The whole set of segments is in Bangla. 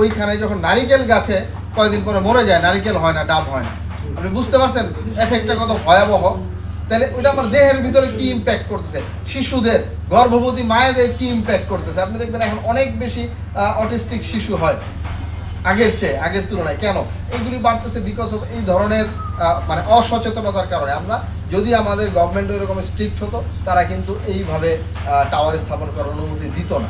ওইখানে যখন নারিকেল গাছে কয়েকদিন পরে মরে যায়, নারিকেল হয় না, ডাব হয় না। আপনি বুঝতে পারছেন এফেক্টটা কত ভয়াবহ? তাহলে ওইটা আমার দেহের ভিতরে কি ইম্প্যাক্ট করতেছে? শিশুদের, গর্ভবতী মায়েদের কি ইম্প্যাক্ট করতেছে? আপনি দেখবেন এখন অনেক বেশি অটিস্টিক শিশু হয়। আগের চেয়ে, আগের তুলনায়। কেন? এইগুলি বাড়তেছে বিকজ অফ এই ধরনের মানে অসচেতনতার কারণে। আমরা যদি আমাদের গভর্নমেন্ট এরকম স্ট্রিক্ট হতো, তারা কিন্তু এইভাবে টাওয়ার স্থাপন করার অনুমতি দিত না।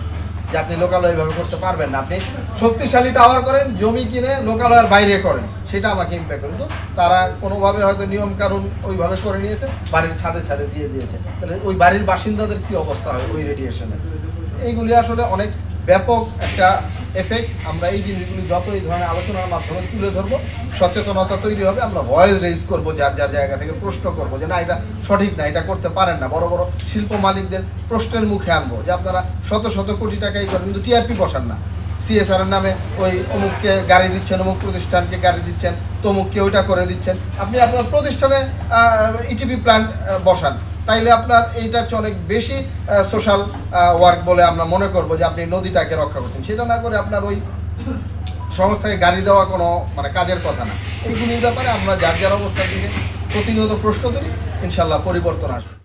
যে আপনি লোকালয়ভাবে করতে পারবেন না। আপনি শক্তিশালী টাওয়ার করেন, জমি কিনে লোকালয়ের বাইরে করেন। সেটা আমাকে ইম্প্যাক্ট কিন্তু তারা কোনোভাবে হয়তো নিয়ম কানুন ওইভাবে করে নিয়েছে, বাড়ির ছাদে ছাদে দিয়ে দিয়েছে। তাহলে ওই বাড়ির বাসিন্দাদের কি অবস্থা হয় ওই রেডিয়েশনে এইগুলি আসলে অনেক ব্যাপক একটা এফেক্ট আমরা এই জিনিসগুলি যত এই ধরনের আলোচনার মাধ্যমে তুলে ধরবো, সচেতনতা তৈরি হবে, আমরা ভয়েস রেজ করব, যার যার জায়গা থেকে প্রশ্ন করব যে না, এটা সঠিক না, এটা করতে পারেন না। বড় বড় শিল্প মালিকদের প্রশ্নের মুখে আনব যে আপনারা শত শত কোটি টাকা এই করেন কিন্তু টিআরপি বসান না। সিএসআর নামে ওই অমুককে গাড়ি দিচ্ছেন, অমুক প্রতিষ্ঠানকে গাড়ি দিচ্ছেন, তমুককে ওইটা করে দিচ্ছেন। আপনি আপনার প্রতিষ্ঠানে ইটিপি প্ল্যান্ট বসান। তাইলে আপনার এইটার চেয়ে অনেক বেশি সোশ্যাল ওয়ার্ক বলে আমরা মনে করব যে আপনি নদীটাকে রক্ষা করছেন। সেটা না করে আপনার ওই সংস্থাকে গাড়ি দেওয়া কোনো মানে কাজের কথা না। এইগুলির ব্যাপারে আমরা যার যার অবস্থা থেকে প্রতিনিয়ত প্রশ্ন তুলি ইনশাল্লাহ পরিবর্তন আসবে।